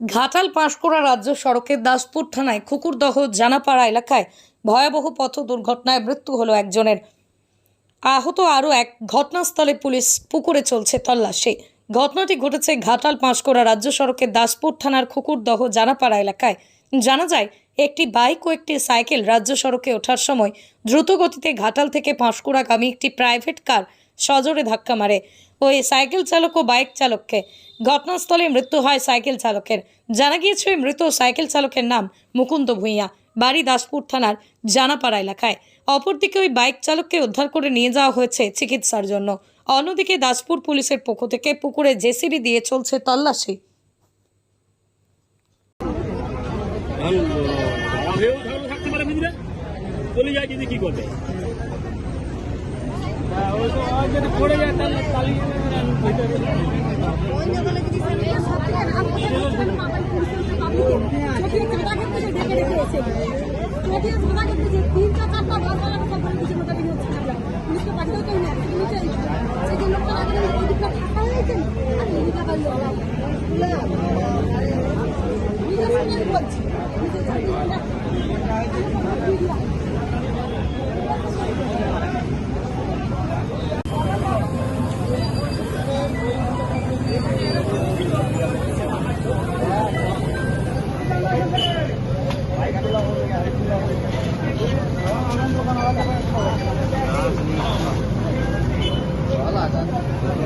ঘাটাল পাঁশকুড়া রাজ্য সড়কের দাসপুর থানায় খুকুরদহ জানাপাড়া এলাকায় ভয়াবহ পথ দুর্ঘটনায় মৃত্যু হলো একজনের। আহত আরও এক ঘটনাস্থলে পুলিশ পুকুরে চলছে তল্লাশি। ঘটনাটি ঘটেছে ঘাটাল পাঁশকুড়া রাজ্য সড়কের দাসপুর থানার খুকুরদহ জানাপাড়া এলাকায়। জানা যায়, একটি বাইক ও একটি সাইকেল রাজ্য সড়কে ওঠার সময় দ্রুত গতিতে ঘাটাল থেকে পাঁশকুড়াগামী একটি প্রাইভেট কার সজোরে ধাক্কা মারে ওই সাইকেল চালক ও বাইক চালককে ঘটনাস্থলে মৃত্যু হয় সাইকেল চালকের জানা গিয়েছে মৃত সাইকেল চালকের নাম মুকুন্দ ভূঁইয়া বাড়ি দাসপুর থানার জানাপাড়া এলাকায় অপরদিকে ওই বাইক চালককে উদ্ধার করে নিয়ে যাওয়া হয়েছে চিকিৎসার জন্য অন্যদিকে দাসপুর পুলিশের পক্ষ থেকে পুকুরে জেসিবি দিয়ে চলছে তল্লাশি চলে যায় কি করবে পড়ে যায় তাহলে চালিয়ে বগলা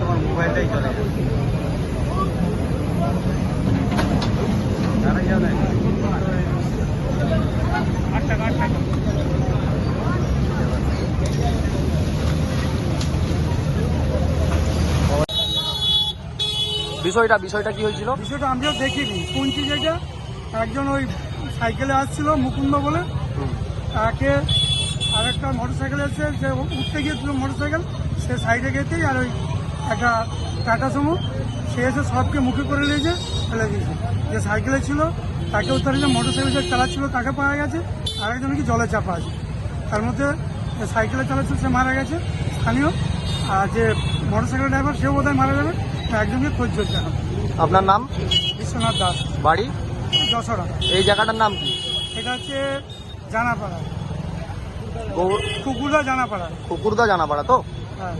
তোমার মোবাইলটাই চলে যাবে জানা যাবে বিষয়টা বিষয়টা কি হয়েছিল? বিষয়টা আমিও দেখিনি। শুনছি যেটা একজন ওই সাইকেলে আসছিল মুকুন্দ বলে। তাকে আর একটা মোটর সাইকেল এসে যে উঠতে গিয়েছিল মোটর সাইকেল সে সাইডে গেতেই আর ওই একটা টাটা সুমো সে এসে সবকে মুখে করে নিয়েছে ফেলে দিয়েছে। যে সাইকেলে ছিল তাকে উত্তরে যে মোটর সাইকেল যে চালাচ্ছিল তাকে পাওয়া গেছে আর একজন কি জলে চাপা আছে। তার মধ্যে যে সাইকেলে চালাচ্ছিল সে মারা গেছে স্থানীয়। আর যে মোটর সাইকেল ড্রাইভার সেও বোধহয় মারা যাবে। একজনকে খোঁজ চলছে আপনার নাম? বিশ্বনাথ দাস। বাড়ি? দশরা এই জায়গাটার নাম কি? এটা হচ্ছে জানাপাড়া। কুকুরদা জানাপাড়া। কুকুরদা জানাপাড়া তো? হ্যাঁ।